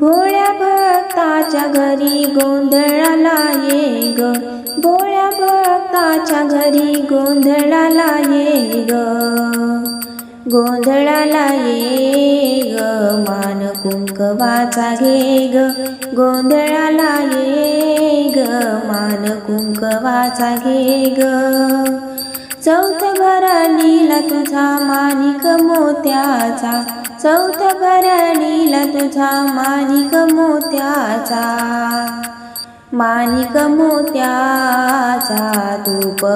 भोळ्या भक्ताच्या घरी गोंधळाला ये ग. भोळ्या भक्ताच्या घरी गोंधळाला ये ग. गोंधळाला ये ग. मान कुंकवाचा घे ग. गोंधळाला ये ग. मान कुंकवाचा घे ग. चौथ भरणीला तुझा मानिक मोत्याचा. चौथ भरणीला तुझा मानिक मोत्याचा. मानिक मोत्याचा धूप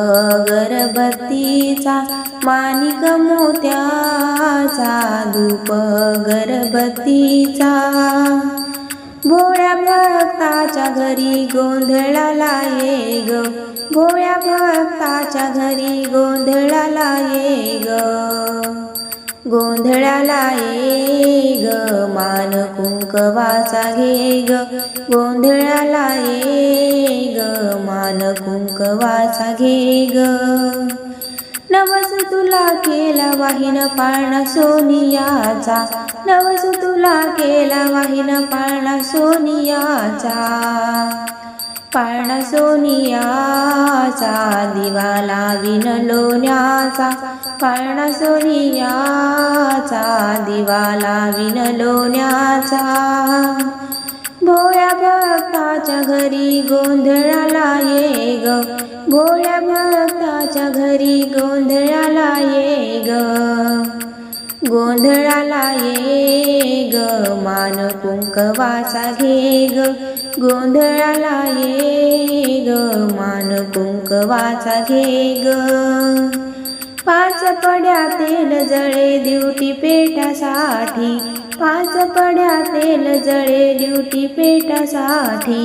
गरबत्तीचा मानिक मोत्याचा धूप गरबत्तीचा भक्ताच्या घरी गोंधळाला ये ग भोळ्या भक्ताच्या घरी गोंधळाला ये ग गोंधळाला ये ग मान कुंकवाचा घे ग गोंधळाला ये ग मान कुंकवाचा घे ग नवस तुला केला वाहिन पाळणा सोनियाचा. नवस तुला केला वाहिन पाळणा सोनियाचा. पाळणा सोनियाचा दिवा लावीन लोण्याचा. पाळणा सोनियाचा दिवा लावीन लोण्याचा. भोळ्या भक्ताच्या घरी गोंधळाला ये ग. भोळ्या भक्ताच्या घरी गोंधळाला ये ग गोंधळाला ये ग मान कुंकवाचा घे ग गोंधळाला ये ग मान कुंकवाचा घे ग पाच पड्या तेल जळे ड्युटी पेटासाठी. पाच पड्या तेल जळे ड्युटी पेटासाठी.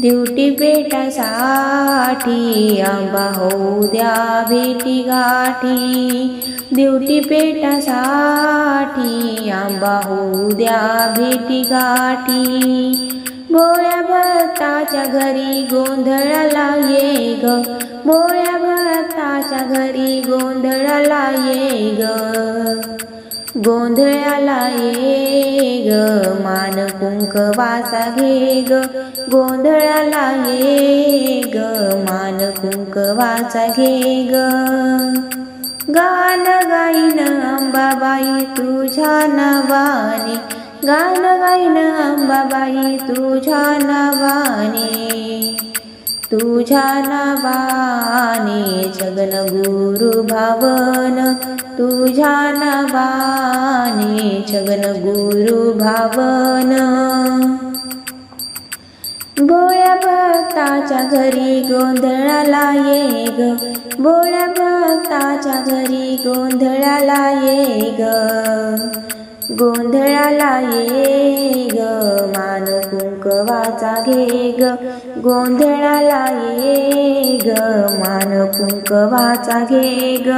ड्युटी पेटासाठी आंबा होऊ द्या भेटी गाठी. ड्युटी पेटासाठी आंबा होऊ द्या भेटी गाठी. भोळ्या भक्ताच्या घरी गोंधळाला ये ग भोळ्या भक्ताच्या घरी गोंधळाला ये ग गोंधळाला ये ग मान कुंकवाचा घे ग गोंधळाला ये ग मान कुंकवाचा घे ग गान गाईन अंबाबाई तुझ्या नावाने. गान गाईन अंबाबाई तुझ्या नावाने. तुझ्या नावाने जगन गुरु भावन. तुझ्या नावाने जगन गुरु भावन. भोळ्या भक्ताच्या घरी गोंधळाला ये ग भोळ्या भक्ताच्या घरी गोंधळाला ये ग गोंधळाला ये ग मान कुंकवाचा घे ग गोंधळाला ये ग मान कुंकवाचा घे ग.